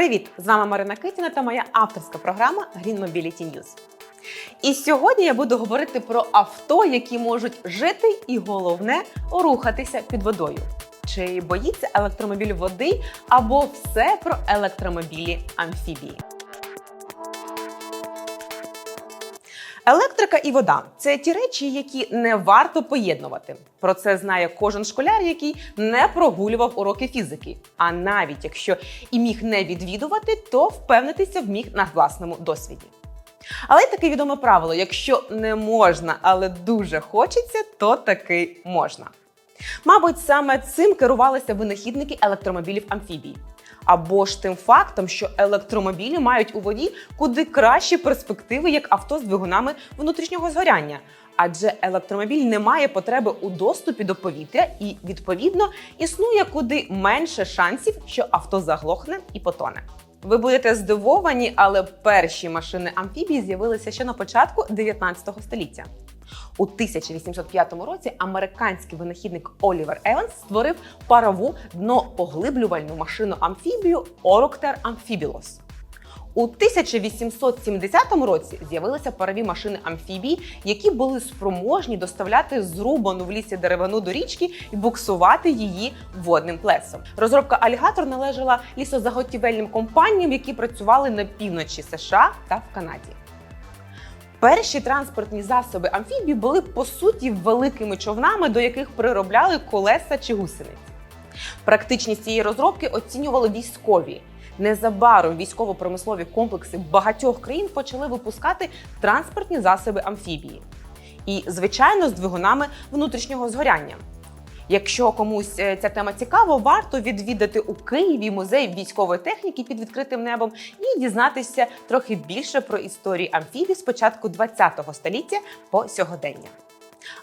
Привіт! З вами Марина Китіна та моя авторська програма Green Mobility News. І сьогодні я буду говорити про авто, які можуть жити і головне рухатися під водою. Чи боїться електромобіль води або все про електромобілі амфібії. Електрика і вода це ті речі, які не варто поєднувати. Про це знає кожен школяр, який не прогулював уроки фізики. А навіть якщо і міг не відвідувати, то впевнитися вміг на власному досвіді. Але й таке відоме правило: якщо не можна, але дуже хочеться, то таки можна. Мабуть, саме цим керувалися винахідники електромобілів амфібій. Або ж тим фактом, що електромобілі мають у воді куди кращі перспективи, як авто з двигунами внутрішнього згоряння. Адже електромобіль не має потреби у доступі до повітря і, відповідно, існує куди менше шансів, що авто заглохне і потоне. Ви будете здивовані, але перші машини амфібії з'явилися ще на початку 19 століття. У 1805 році американський винахідник Олівер Еванс створив парову днопоглиблювальну машину амфібію Ороктер Amphibilos. У 1870 році з'явилися парові машини амфібії, які були спроможні доставляти зрубану в лісі деревину до річки і буксувати її водним плесом. Розробка алігатор належала лісозаготівельним компаніям, які працювали на півночі США та в Канаді. Перші транспортні засоби амфібії були по суті великими човнами, до яких приробляли колеса чи гусениці. Практичність цієї розробки оцінювали військові. Незабаром військово-промислові комплекси багатьох країн почали випускати транспортні засоби амфібії. І, звичайно, з двигунами внутрішнього згоряння. Якщо комусь е, ця тема цікава, варто відвідати у Києві музей військової техніки під відкритим небом і дізнатися трохи більше про історію амфібій з початку ХХ століття по сьогодення.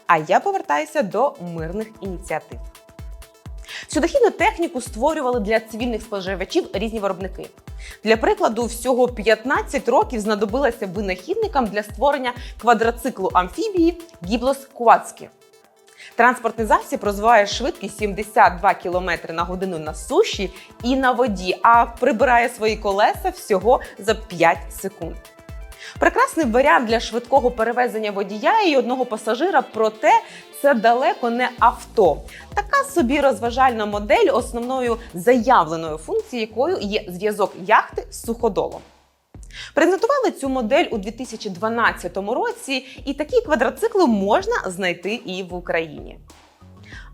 А я повертаюся до мирних ініціатив. Судохідну техніку створювали для цивільних споживачів різні виробники. Для прикладу, всього 15 років знадобилося винахідникам для створення квадроциклу амфібії Гіблос Куацькі. Транспортний засіб розвиває швидкість 72 км на годину на суші і на воді, а прибирає свої колеса всього за 5 секунд. Прекрасний варіант для швидкого перевезення водія і одного пасажира, проте це далеко не авто. Така собі розважальна модель, основною заявленою функцією якою є зв'язок яхти з суходолом. Презентували цю модель у 2012 році, і такі квадроцикли можна знайти і в Україні.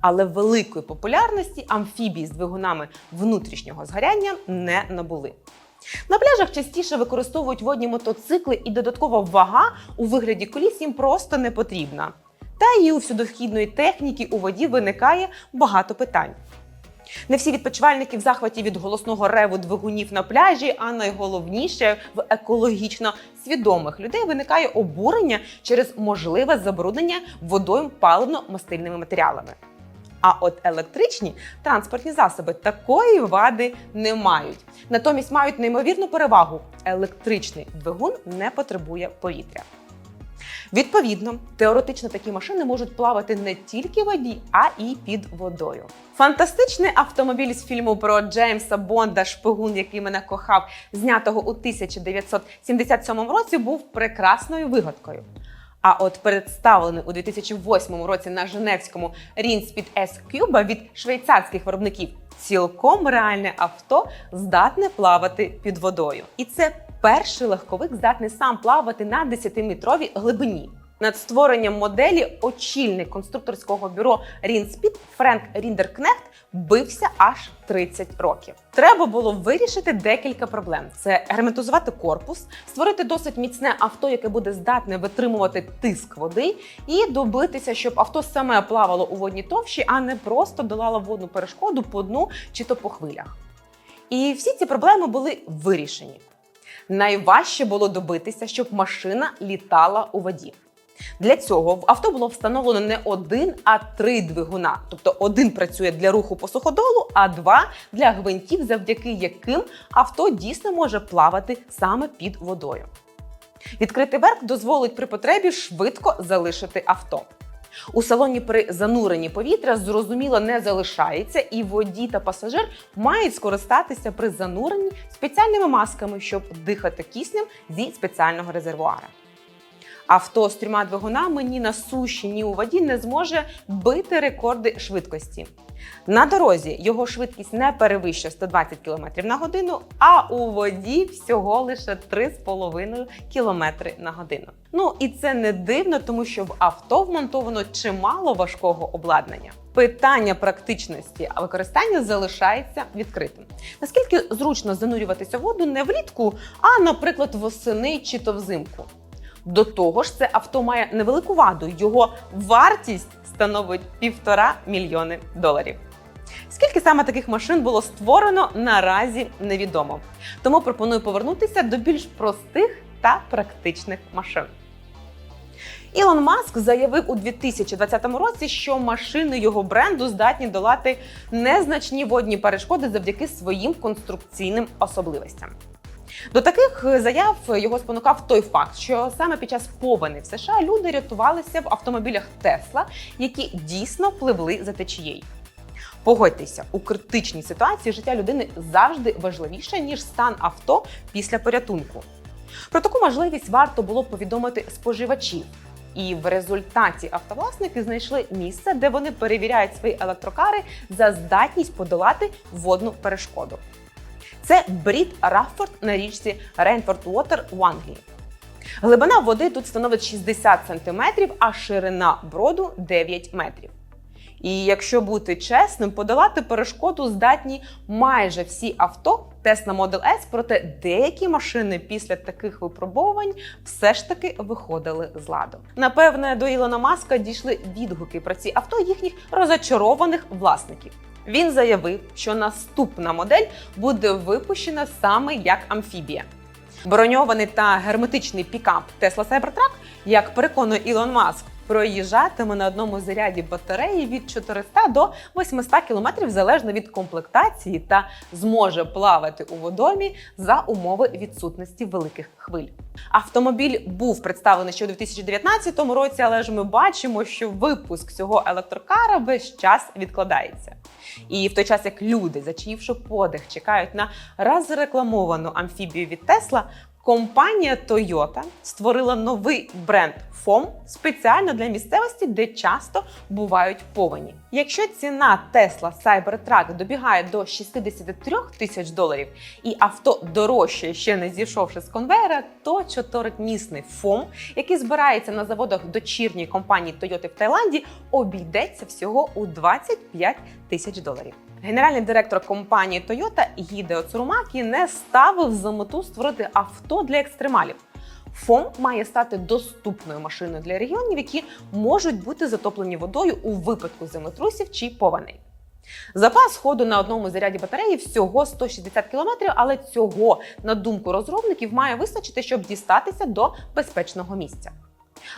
Але великої популярності амфібії з двигунами внутрішнього згоряння не набули. На пляжах частіше використовують водні мотоцикли, і додаткова вага у вигляді коліс їм просто не потрібна. Та і у всюдохідної техніки у воді виникає багато питань. Не всі відпочивальники в захваті від голосного реву двигунів на пляжі, а найголовніше в екологічно свідомих людей виникає обурення через можливе забруднення водою паливно-мастильними матеріалами. А от електричні транспортні засоби такої вади не мають. Натомість мають неймовірну перевагу: електричний двигун не потребує повітря. Відповідно, теоретично такі машини можуть плавати не тільки в воді, а і під водою. Фантастичний автомобіль з фільму про Джеймса Бонда Шпигун, який мене кохав, знятого у 1977 році, був прекрасною вигадкою. А от представлений у 2008 році на Женевському Rinspід S Cuba від швейцарських виробників цілком реальне авто здатне плавати під водою. І це перший легковик здатний сам плавати на 10-метровій глибині. Над створенням моделі очільник конструкторського бюро Рінспід Френк Ріндеркнехт бився аж 30 років. Треба було вирішити декілька проблем: це герметизувати корпус, створити досить міцне авто, яке буде здатне витримувати тиск води, і добитися, щоб авто саме плавало у водній товщі, а не просто долало водну перешкоду по дну чи то по хвилях. І всі ці проблеми були вирішені. Найважче було добитися, щоб машина літала у воді. Для цього в авто було встановлено не один, а три двигуна. Тобто один працює для руху по суходолу, а два для гвинтів, завдяки яким авто дійсно може плавати саме під водою. Відкритий верх дозволить при потребі швидко залишити авто. У салоні при зануренні повітря зрозуміло не залишається, і водій та пасажир мають скористатися при зануренні спеціальними масками, щоб дихати киснем зі спеціального резервуара. Авто з трьома двигунами ні на суші, ні у воді не зможе бити рекорди швидкості. На дорозі його швидкість не перевищує 120 км на годину, а у воді всього лише 3,5 км на годину. Ну і це не дивно, тому що в авто вмонтовано чимало важкого обладнання. Питання практичності використання залишається відкритим. Наскільки зручно занурюватися в воду не влітку, а, наприклад, восени чи то взимку. До того ж, це авто має невелику ваду. Його вартість становить півтора мільйони доларів. Скільки саме таких машин було створено, наразі невідомо. Тому пропоную повернутися до більш простих та практичних машин. Ілон Маск заявив у 2020 році, що машини його бренду здатні долати незначні водні перешкоди завдяки своїм конструкційним особливостям. До таких заяв його спонукав той факт, що саме під час повені в США люди рятувалися в автомобілях Тесла, які дійсно пливли за течією. Погодьтеся, у критичній ситуації життя людини завжди важливіше ніж стан авто після порятунку. Про таку можливість варто було повідомити споживачів. І в результаті автовласники знайшли місце, де вони перевіряють свої електрокари за здатність подолати водну перешкоду. Це Брід Раффорд на річці Рейнфорд Уотер в Англії. Глибина води тут становить 60 см, а ширина броду 9 метрів. І якщо бути чесним, подолати перешкоду здатні майже всі авто Tesla Model S, проте деякі машини після таких випробувань все ж таки виходили з ладу. Напевне, до Ілона Маска дійшли відгуки про ці авто їхніх розочарованих власників. Він заявив, що наступна модель буде випущена саме як амфібія. Броньований та герметичний пікап Tesla Cybertruck, як переконує Ілон Маск, проїжджатиме на одному заряді батареї від 400 до 800 км залежно від комплектації та зможе плавати у водомі за умови відсутності великих хвиль. Автомобіль був представлений ще у 2019 році, але ж ми бачимо, що випуск цього електрокара весь час відкладається. І в той час, як люди, зачаївши подих, чекають на розрекламовану амфібію від Тесла, компанія Toyota створила новий бренд FOM спеціально для місцевості, де часто бувають повені. Якщо ціна Tesla Cybertruck добігає до 63 тисяч доларів, і авто дорожче, ще не зійшовши з конвейера, то чотирикмісний FOM, який збирається на заводах дочірньої компанії Toyota в Таїланді, обійдеться всього у 25 тисяч доларів. Генеральний директор компанії Toyota Гідео Цурумакі не ставив за мету створити авто для екстремалів. ФОМ має стати доступною машиною для регіонів, які можуть бути затоплені водою у випадку землетрусів чи повеней. Запас ходу на одному заряді батареї всього 160 км, але цього, на думку розробників, має вистачити, щоб дістатися до безпечного місця.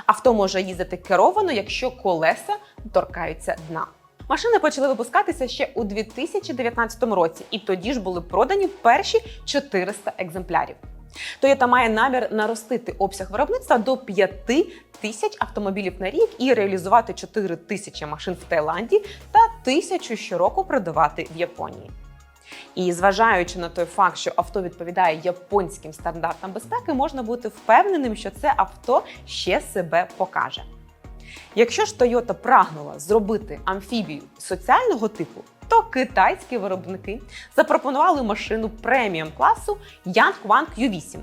Авто може їздити керовано, якщо колеса торкаються дна. Машини почали випускатися ще у 2019 році, і тоді ж були продані перші 400 екземплярів. Toyota має намір наростити обсяг виробництва до 5 тисяч автомобілів на рік і реалізувати 4 тисячі машин в Таїланді та тисячу щороку продавати в Японії. І зважаючи на той факт, що авто відповідає японським стандартам безпеки, можна бути впевненим, що це авто ще себе покаже. Якщо ж Toyota прагнула зробити амфібію соціального типу, то китайські виробники запропонували машину преміум класу Yangwang Q8.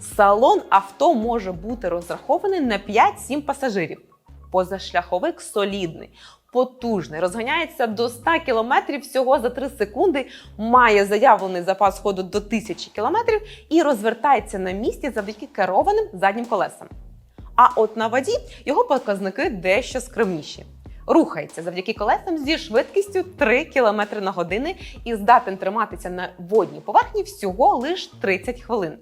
Салон авто може бути розрахований на 5-7 пасажирів. Позашляховик солідний, потужний, розганяється до 100 км всього за 3 секунди, має заявлений запас ходу до 1000 км і розвертається на місці завдяки керованим заднім колесам. А от на воді його показники дещо скромніші. Рухається завдяки колесам зі швидкістю 3 км на годину і здатен триматися на водній поверхні всього лише 30 хвилин.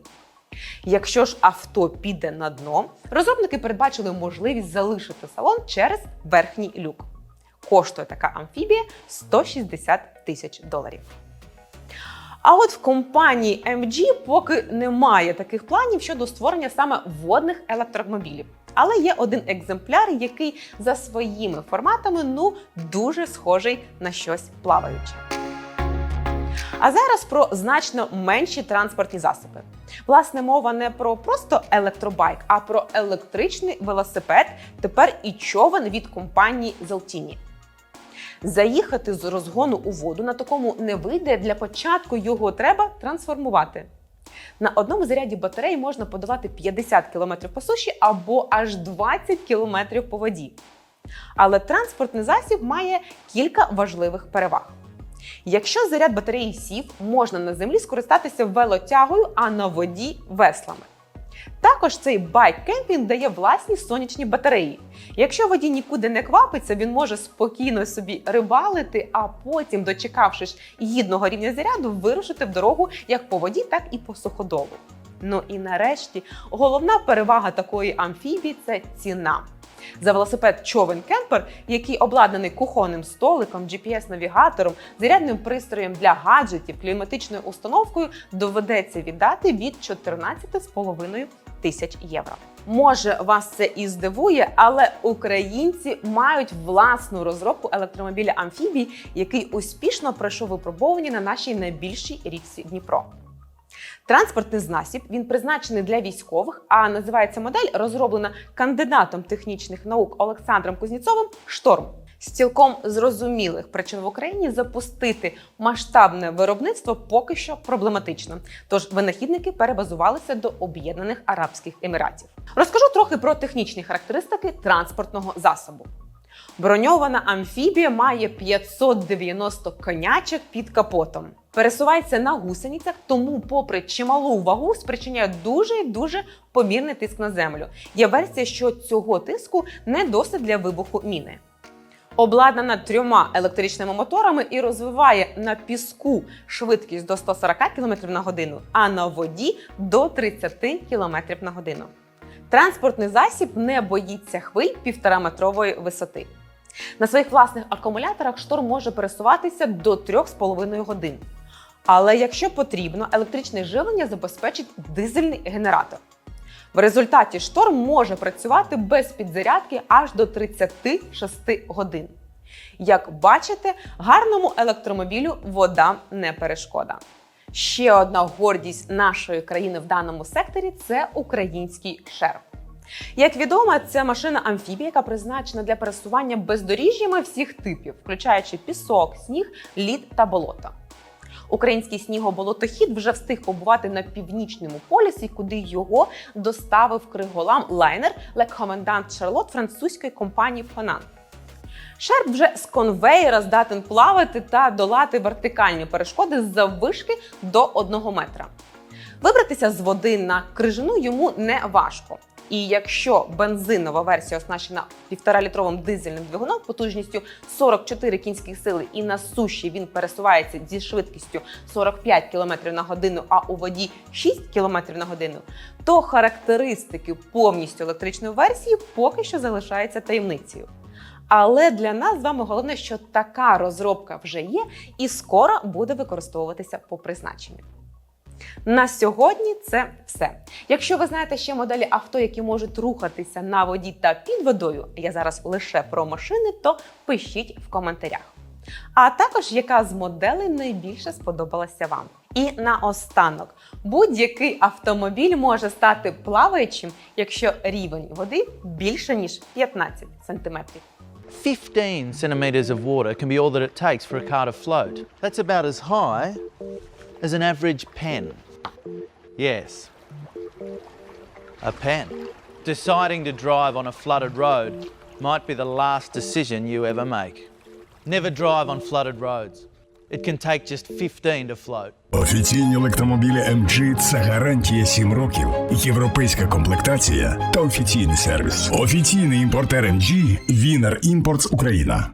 Якщо ж авто піде на дно, розробники передбачили можливість залишити салон через верхній люк. Коштує така амфібія 160 тисяч доларів. А от в компанії MG поки немає таких планів щодо створення саме водних електромобілів. Але є один екземпляр, який за своїми форматами ну дуже схожий на щось плаваюче. А зараз про значно менші транспортні засоби. Власне, мова не про просто електробайк, а про електричний велосипед, тепер і човен від компанії Zeltini. Заїхати з розгону у воду на такому не вийде. Для початку його треба трансформувати. На одному заряді батареї можна подавати 50 км по суші або аж 20 км по воді. Але транспортний засіб має кілька важливих переваг. Якщо заряд батареї сів, можна на землі скористатися велотягою, а на воді веслами. Також цей байк-кемпінг дає власні сонячні батареї. Якщо водій нікуди не квапиться, він може спокійно собі рибалити, а потім, дочекавшись гідного рівня заряду, вирушити в дорогу як по воді, так і по суходолу. Ну і нарешті головна перевага такої амфібії це ціна. За велосипед човен кемпер, який обладнаний кухонним столиком, GPS-навігатором, зарядним пристроєм для гаджетів, кліматичною установкою, доведеться віддати від 14,5 тисяч євро. Може, вас це і здивує, але українці мають власну розробку електромобіля амфібій, який успішно пройшов випробовування на нашій найбільшій річці Дніпро. Транспортний засіб він призначений для військових, а називається модель, розроблена кандидатом технічних наук Олександром Кузнєцовим Шторм. З цілком зрозумілих причин в Україні запустити масштабне виробництво поки що проблематично. Тож винахідники перебазувалися до Об'єднаних Арабських Еміратів. Розкажу трохи про технічні характеристики транспортного засобу. Броньована амфібія має 590 конячок під капотом. Пересувається на гусеницях, тому, попри чималу вагу, спричиняє дуже і дуже помірний тиск на землю. Є версія, що цього тиску не досить для вибуху міни. Обладнана трьома електричними моторами і розвиває на піску швидкість до 140 км на годину, а на воді до 30 км на годину. Транспортний засіб не боїться хвиль півтораметрової висоти. На своїх власних акумуляторах шторм може пересуватися до 3,5 годин. Але якщо потрібно, електричне живлення забезпечить дизельний генератор. В результаті шторм може працювати без підзарядки аж до 36 годин. Як бачите, гарному електромобілю вода не перешкода. Ще одна гордість нашої країни в даному секторі це український шерп. Як відомо, це машина амфібія, яка призначена для пересування бездоріжжями всіх типів, включаючи пісок, сніг, лід та болото. Український снігоболотохід вже встиг побувати на північному полюсі, куди його доставив криголам лайнер Commandant Charlotte французької компанії Фонан. Шерп вже з конвейера здатен плавати та долати вертикальні перешкоди з заввишки до 1 метра. Вибратися з води на крижину йому не важко. І якщо бензинова версія оснащена 1,5-літровим дизельним двигуном потужністю 44 кінських сили, і на суші він пересувається зі швидкістю 45 км на годину, а у воді 6 км на годину, то характеристики повністю електричної версії поки що залишаються таємницею. Але для нас з вами головне, що така розробка вже є і скоро буде використовуватися по призначенню. На сьогодні це все. Якщо ви знаєте ще моделі авто, які можуть рухатися на воді та під водою, я зараз лише про машини, то пишіть в коментарях. А також яка з моделей найбільше сподобалася вам. І наостанок, будь-який автомобіль може стати плаваючим, якщо рівень води більше ніж 15 сантиметрів. 15 centimetres of water can be all that it takes for a car to float. That's about as high as an average pen. Yes, a pen. Deciding to drive on a flooded road might be the last decision you ever make. Never drive on flooded roads. It can take just 15 to float. Офіційні електромобілі MG – це гарантія 7 років, європейська комплектація та офіційний сервіс. Офіційний імпортер MG – Wiener Imports Україна.